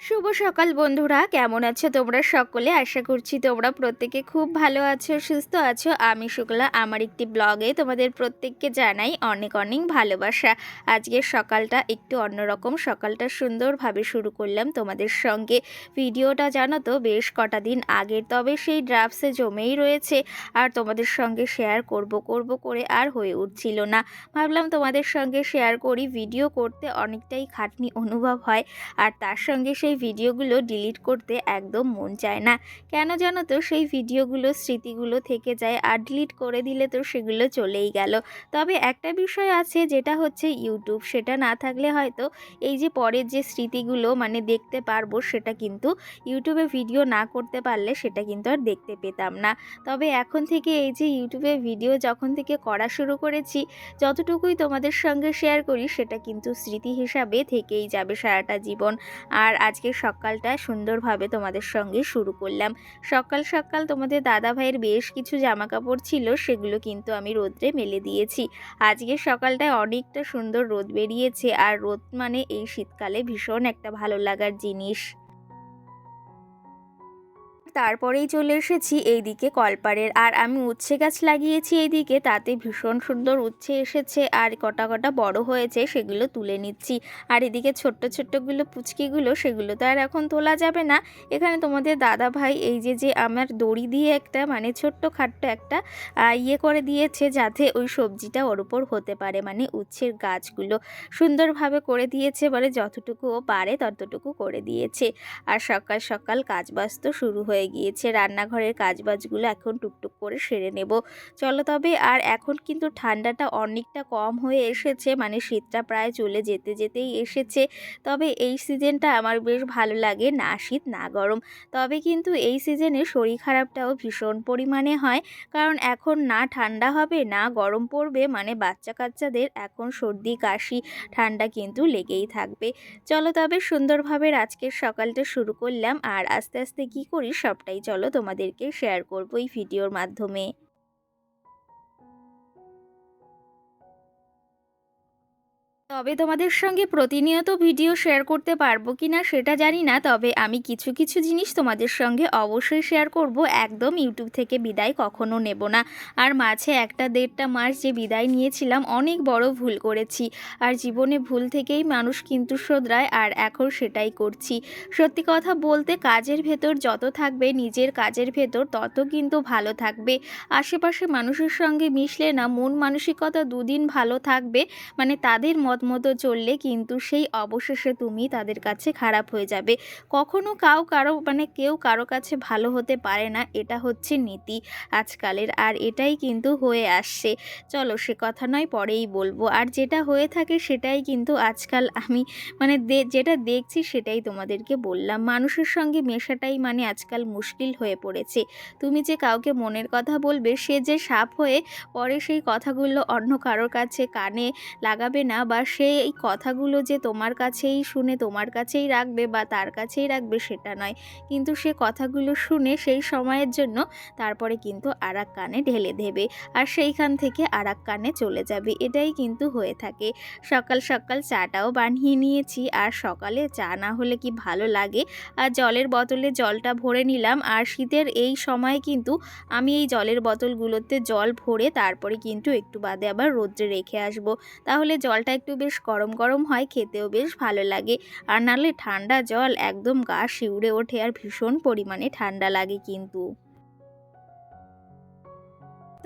শুভ সকাল বন্ধুরা, কেমন আছো তোমরা সকলে? আশা করছি তোমরা প্রত্যেকে খুব ভালো আছো, সুস্থ আছো। আমি শুক্লা আমার একটি ব্লগে তোমাদের প্রত্যেককে জানাই অনেক অনেক ভালোবাসা। আজকের সকালটা একটু অন্যরকম, সকালটা সুন্দরভাবে শুরু করলাম তোমাদের সঙ্গে। ভিডিওটা জানো তো, বেশ কটা দিন আগের, তবে সেই ড্রাফটসে জমেই রয়েছে। আর তোমাদের সঙ্গে শেয়ার করব করব করে আর হয়ে উঠছিল না। ভাবলাম তোমাদের সঙ্গে শেয়ার করি, ভিডিও করতে অনেকটাই খাটনি অনুভব হয়। আর তার সঙ্গে সেই ভিডিওগুলো ডিলিট করতে একদম মন চায় না। কেন জানো তো? সেই ভিডিওগুলো, স্মৃতিগুলো থেকে যায় আর ডিলিট করে দিলে তো সেগুলো চলেই গেল। তবে একটা বিষয় আছে যেটা হচ্ছে ইউটিউব সেটা না থাকলে হয়তো এই যে পরের যে স্মৃতিগুলো মানে দেখতে পারব সেটা কিন্তু ইউটিউবে ভিডিও না করতে পারলে সেটা কিন্তু আর দেখতে পেতাম না। তবে এখন থেকে এই যে ইউটিউবে ভিডিও যখন থেকে করা শুরু করেছি, যতটুকুই তোমাদের সঙ্গে শেয়ার করি সেটা কিন্তু স্মৃতি হিসাবে থেকেই যাবে সারাটা জীবন। আর আজকে সকালটা সুন্দরভাবে তোমাদের সঙ্গে শুরু করলাম। সকাল সকাল তোমাদের দাদা ভাইয়ের বেশ কিছু জামা কাপড় ছিল, সেগুলো কিন্তু আমি রোদ্রে মেলে দিয়েছি। আজকে সকালটায় অনেকটা সুন্দর রোদ বেরিয়েছে, আর রোদ মানে এই শীতকালে ভীষণ একটা ভালো লাগার জিনিস। তারপরেই চলে এসেছি এইদিকে কলপাড়ের। আর আমি উচ্ছে গাছ লাগিয়েছি এইদিকে, তাতে ভীষণ সুন্দর উচ্ছে এসেছে আর কটা কটা বড় হয়েছে সেগুলো তুলে নিচ্ছি। আর এদিকে ছোট্ট ছোট্টগুলো পুচকিগুলো, সেগুলো তো আর এখন তোলা যাবে না। এখানে তোমাদের দাদা ভাই এই যে যে আমার দড়ি দিয়ে একটা মানে ছোট্ট খাট্ট একটা ইয়ে করে দিয়েছে যাতে ওই সবজিটা ওর উপর হতে পারে মানে উচ্ছের গাছগুলো। সুন্দরভাবে করে দিয়েছে মানে যতটুকু ও পারে ততটুকু করে দিয়েছে। আর সকাল সকাল কাজবাজ তো শুরু হয়ে গিয়েছে, রান্নাঘরের কাজবাজগুলো এখন টুকটুক করে সেরে নেব। চলো তবে, আর এখন কিন্তু ঠান্ডাটা অনেকটা কম হয়ে এসেছে মানে শীতটা প্রায় চলে যেতে যেতেই এসেছে। তবে এই সিজনটা আমার বেশ ভালো লাগে, না শীত, না গরম। তবে কিন্তু এই সিজনে শরীর খারাপটাও ভীষণ পরিমাণে হয়, কারণ এখন না ঠান্ডা হবে, না গরম পড়বে মানে বাচ্চা কাচ্চাদের এখন সর্দি, কাশি, ঠান্ডা কিন্তু লেগেই থাকবে। চলো তবে, সুন্দরভাবে আজকের সকালটা শুরু করলাম, আর আস্তে আস্তে কি করি সবটাই চলো তোমাদেরকে শেয়ার করব এই ভিডিওর মাধ্যমে। তবে তোমাদের সঙ্গে প্রতিনিয়ত ভিডিও শেয়ার করতে পারব কি না সেটা জানি না, তবে আমি কিছু কিছু জিনিস তোমাদের সঙ্গে অবশ্যই শেয়ার করব। একদম ইউটিউব থেকে বিদায় কখনো নেব না। আর মাঝে একটা দেড়টা মাস যে বিদায় নিয়েছিলাম, অনেক বড় ভুল করেছি। আর জীবনে ভুল থেকেই মানুষ কিন্তু শোধরায়, আর এখন সেটাই করছি। সত্যি কথা বলতে, কাজের ভেতর যত থাকবে, নিজের কাজের ভেতর তত কিন্তু ভালো থাকবে। আশেপাশে মানুষের সঙ্গে মিশলে না, মন মানসিকতা দুদিন ভালো থাকবে। মানে তাদের মত মতো চললে কিন্তু সেই অবশেষে তুমি তাদের কাছে খারাপ হয়ে যাবে। কখনো কাউ কারও মানে কেউ কারও কাছে ভালো হতে পারে না, এটা হচ্ছে নীতি আজকালের, আর এটাই কিন্তু হয়ে আসছে। চলো সে কথা নয়, পরেই বলব। আর যেটা হয়ে থাকে সেটাই কিন্তু আজকাল আমি মানে যেটা দেখছি সেটাই তোমাদেরকে বললাম। মানুষের সঙ্গে মেশাটাই মানে আজকাল মুশকিল হয়ে পড়েছে। তুমি যে কাউকে মনের কথা বলবে, সে যে সাপ হয়ে পরে সেই কথাগুলো অন্য কারোর কাছে কানে লাগাবে না বা সে এই কথাগুলো যে তোমার কাছেই শুনে তোমার কাছেই রাখবে বা তার কাছেই রাখবে সেটা নয়। কিন্তু সে কথাগুলো শুনে সেই সময়ের জন্য তারপরে কিন্তু আর কানে ঢেলে দেবে আর সেইখান থেকে আর কানে চলে যাবে। এটাই কিন্তু হয়ে থাকে। সকাল সকাল চাটাও বানিয়ে নিয়েছি আর সকালে চা না হলে কি ভালো লাগে? আর জলের বোতলে জলটা ভরে নিলাম আর শীতের এই সময় কিন্তু আমি এই জলের বোতলগুলোতে জল ভরে তারপরে কিন্তু একটু বাদে আবার রোদ্রে রেখে আসব। তাহলে জলটা একটু বেশ গরম গরম হয়, খেতেও বেশ ভালো লাগে। আর নাহলে ঠান্ডা জল একদম গা শিউরে ওঠে আর ভীষণ পরিমাণে ঠান্ডা লাগে কিন্তু।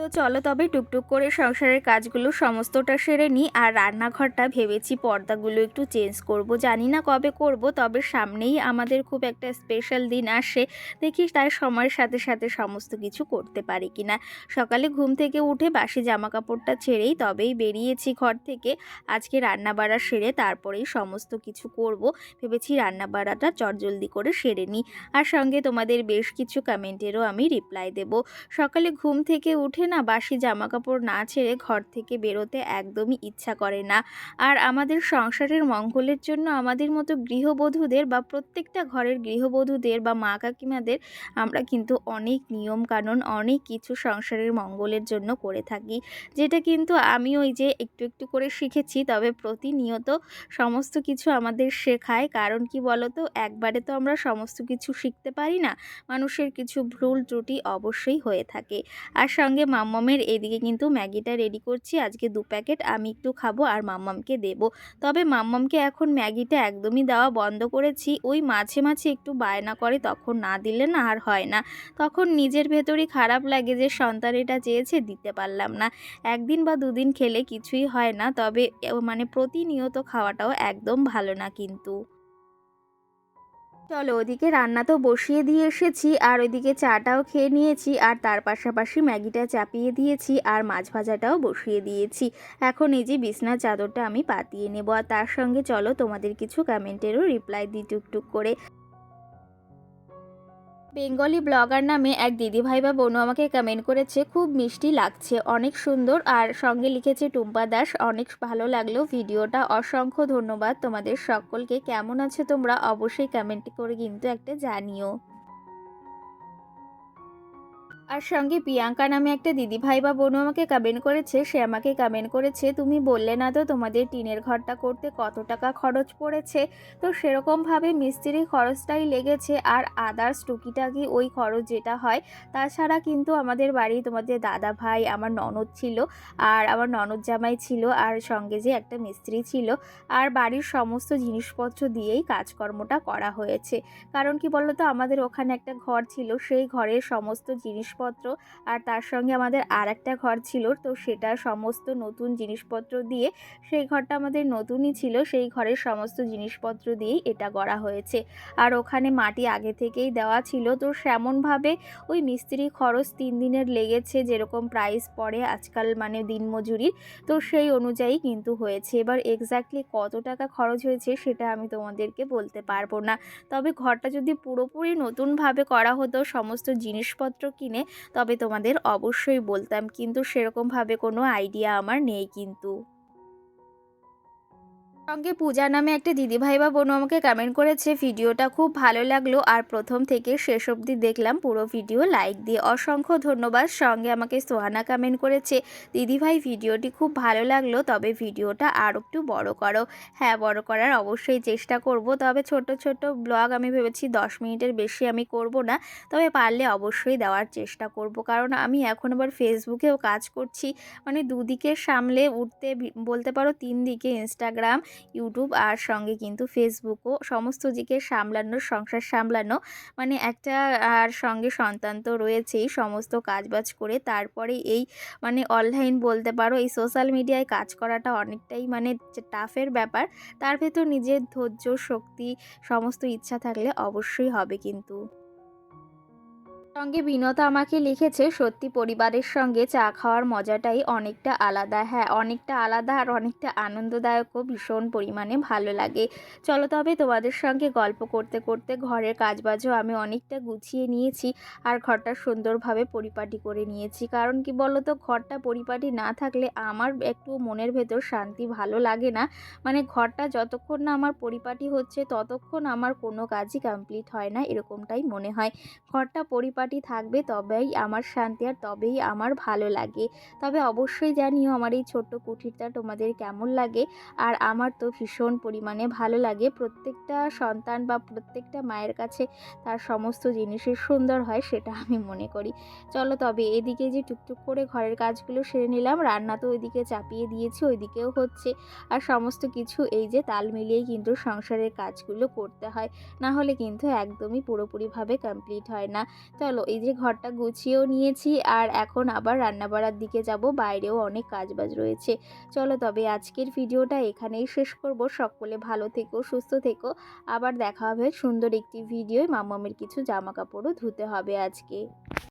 তো চলো তবে টুকটুক করে সংসারের কাজগুলো সমস্তটা সেরে নিই আর রান্নাঘরটা ভেবেছি পর্দাগুলো একটু চেঞ্জ করব। জানি না কবে করব, তবে সামনেই আমাদের খুব একটা স্পেশাল দিন আসে। দেখি তাই সময়ের সাথে সাথে সমস্ত কিছু করতে পারি কি না সকালে ঘুম থেকে উঠে বাসি জামা কাপড়টা ছেড়েই তবেই বেরিয়েছি ঘর থেকে। আজকে রান্না বাড়া সেরে তারপরেই সমস্ত কিছু করব। ভেবেছি রান্না বাড়াটা চটজলদি করে সেরে নিই। আর সঙ্গে তোমাদের বেশ কিছু কমেন্টেরও আমি রিপ্লাই দেব। সকালে ঘুম থেকে উঠে না বাসি জামা কাপড় না ছেড়ে ঘর থেকে বেরোতে একদমই ইচ্ছা করে না। আর আমাদের সংসারের মঙ্গলের জন্য আমাদের মতো গৃহবধূদের বা প্রত্যেকটা ঘরের গৃহবধূদের বা মা কাকিমাদের আমরা কিন্তু অনেক নিয়ম কানুন, অনেক কিছু সংসারের মঙ্গলের জন্য করে থাকি। যেটা কিন্তু আমি ওই যে একটু একটু করে শিখেছি, তবে প্রতিনিয়ত সমস্ত কিছু আমাদের শেখায়। কারণ কি বলতো, একবারে তো আমরা সমস্ত কিছু শিখতে পারি না, মানুষের কিছু ভুল ত্রুটি অবশ্যই হয়ে থাকে। আর সঙ্গে মাম্মামের এদিকে কিন্তু ম্যাগিটা রেডি করছি। আজকে দু প্যাকেট, আমি একটু খাব আর মাম্মামকে দেবো। তবে মাম্মামকে এখন ম্যাগিটা একদমই দেওয়া বন্ধ করেছি। ওই মাঝে মাঝে একটু বায়না করে, তখন না দিলে না আর হয় না। তখন নিজের ভেতরই খারাপ লাগে যে সন্তান এটা চেয়েছে, দিতে পারলাম না। একদিন বা দুদিন খেলে কিছুই হয় না, তবে মানে প্রতিনিয়ত খাওয়াটাও একদম ভালো না কিন্তু। চলো, ওদিকে রান্না তো বসিয়ে দিয়ে এসেছি, আর ওইদিকে চাটাও খেয়ে নিয়েছি, আর তার পাশাপাশি ম্যাগিটা চাপিয়ে দিয়েছি, আর মাছ ভাজাটাও বসিয়ে দিয়েছি। এখন এই যে বিছনা চাদরটা আমি পাতিয়ে নেব, আর তার সঙ্গে চলো তোমাদের কিছু কমেন্টেরও রিপ্লাই দিই টুকটুক করে। বেঙ্গলি ব্লগার নামে এক দিদিভাই বা বোনু আমাকে কমেন্ট করেছে, খুব মিষ্টি লাগছে, অনেক সুন্দর। আর সঙ্গে লিখেছে, টুম্পা দাস, অনেক ভালো লাগল ভিডিওটা, অসংখ্য ধন্যবাদ তোমাদের সকলকে। কেমন আছে তোমরা? অবশ্যই কমেন্ট করে কিন্তু একটা জানিও। আর সঙ্গে প্রিয়াঙ্কা নামে একটা দিদিভাই বা বোনও আমাকে কমেন্ট করেছে। সে আমাকে কমেন্ট করেছে, তুমি বললে না তো তোমাদের টিনের ঘরটা করতে কত টাকা খরচ পড়েছে? তো সেরকমভাবে মিস্ত্রি খরচটাই লেগেছে আর আদার্স টুকিটাকি ওই খরচ যেটা হয়, তাছাড়া কিন্তু আমাদের বাড়ি তোমাদের দাদা ভাই, আমার ননদ ছিল আর আমার ননদ জামাই ছিল আর সঙ্গে যে একটা মিস্ত্রি ছিল আর বাড়ির সমস্ত জিনিসপত্র দিয়েই কাজকর্মটা করা হয়েছে। কারণ কি বলতো, আমাদের ওখানে একটা ঘর ছিল, সেই ঘরের সমস্ত জিনিসপত্র জিনিসপত্র আর তার সঙ্গে আমাদের আর একটা ঘর ছিল, তো সেটা সমস্ত নতুন জিনিসপত্র দিয়ে সেই ঘরটা আমাদের নতুনই ছিল, সেই ঘরের সমস্ত জিনিসপত্র দিয়েই এটা করা হয়েছে। আর ওখানে মাটি আগে থেকেই দেওয়া ছিল, তো সেমনভাবে ওই মিস্ত্রি খরচ তিন দিনের লেগেছে, যেরকম প্রাইস পড়ে আজকাল মানে দিনমজুরির, তো সেই অনুযায়ী কিন্তু হয়েছে। এবার এক্স্যাক্টলি কত টাকা খরচ হয়েছে সেটা আমি তোমাদেরকে বলতে পারব না। তবে ঘরটা যদি পুরোপুরি নতুনভাবে করা হতো, সমস্ত জিনিসপত্র কিনে তবে তোমাদের অবশ্যই বলতাম কিন্তু সেরকমভাবে কোনো আইডিয়া আমার নেই কিন্তু। সঙ্গে পূজা নামে একটা দিদিভাই বা বোনও আমাকে কমেন্ট করেছে, ভিডিওটা খুব ভালো লাগল আর প্রথম থেকে শেষ অবধি দেখলাম পুরো ভিডিও লাইক দিয়ে অসংখ্য ধন্যবাদ। সঙ্গে আমাকে সোহানা কমেন্ট করেছে, দিদিভাই, ভিডিওটি খুব ভালো লাগল, তবে ভিডিওটা আর একটু বড় করো। হ্যাঁ বড় করার অবশ্যই চেষ্টা করব, তবে ছোট ছোট ব্লগ আমি ভেবেছি দশ মিনিটের বেশি আমি করব না, তবে পারলে অবশ্যই দেওয়ার চেষ্টা করব। কারণ আমি এখন আবার ফেসবুকেও কাজ করছি মানে দুদিকে সামলে উঠতে বলতে পারো তিন দিকে ইনস্টাগ্রাম ইউটিউব আর সঙ্গে কিন্তু ফেসবুকও সমস্ত দিকে সামলানো, সংসার সামলানো মানে একটা আর সঙ্গে সন্তান তো রয়েছেই, সমস্ত কাজবাজ করে তারপরে এই মানে অনলাইন বলতে পারো, এই সোশ্যাল মিডিয়ায় কাজ করাটা অনেকটাই মানে টাফের ব্যাপার, তার ভেতর নিজের ধৈর্য, শক্তি, সমস্ত ইচ্ছা থাকলে অবশ্যই হবে কিন্তু। সঙ্গে বিনতা আমাকে লিখেছে, সত্যি পরিবারের সঙ্গে চা খাওয়ার মজাটাই অনেকটা আলাদা। হ্যাঁ অনেকটা আলাদা আর অনেকটা আনন্দদায়কও ভীষণ পরিমাণে ভালো লাগে। চলো তবে তোমাদের সঙ্গে গল্প করতে করতে ঘরের কাজবাজও আমি অনেকটা গুছিয়ে নিয়েছি আর ঘরটা সুন্দরভাবে পরিপাটি করে নিয়েছি। কারণ কি বলো তো ঘরটা পরিপাটি না থাকলে আমার একটু মনের ভেতর শান্তি ভালো লাগে না। মানে ঘরটা যতক্ষণ না আমার পরিপাটি হচ্ছে, ততক্ষণ আমার কোনো কাজই কমপ্লিট হয় না, এরকমটাই মনে হয়। ঘরটা পরিপাটি পরিপাটি থাকবে তবেই আমার শান্তি আর তবেই আমার ভালো লাগে। তবে অবশ্যই জানিও আমার এই ছোট্ট কুঠিরটা তোমাদের কেমন লাগে আর আমার তো ভীষণ পরিমাণে ভালো লাগে। প্রত্যেকটা সন্তান বা প্রত্যেকটা মায়ের কাছে তার সমস্ত জিনিসের সুন্দর হয় সেটা আমি মনে করি। চলো তবে এদিকে যে টুকটুক করে ঘরের কাজগুলো সেরে নিলাম, রান্না তো ওইদিকে চাপিয়ে দিয়েছি, ওইদিকেও হচ্ছে। আর সমস্ত কিছু এই যে তাল মিলিয়েই কিন্তু সংসারের কাজগুলো করতে হয়, না হলে কিন্তু একদমই পুরোপুরিভাবে কমপ্লিট হয় না। চলো এই যে ঘরটা গুছিয়েও নিয়েছি আর এখন আবার রান্না রান্নাবাড়ার দিকে যাব, বাইরেও অনেক কাজবাজ রয়েছে। চলো, তবে আজকের ভিডিওটা এখানেই শেষ করব। সকলে ভালো থেকো, সুস্থ থেকো। আবার দেখা হবে সুন্দর একটি ভিডিও মামামের কিছু জামা কাপড়ও ধুতে হবে আজকে।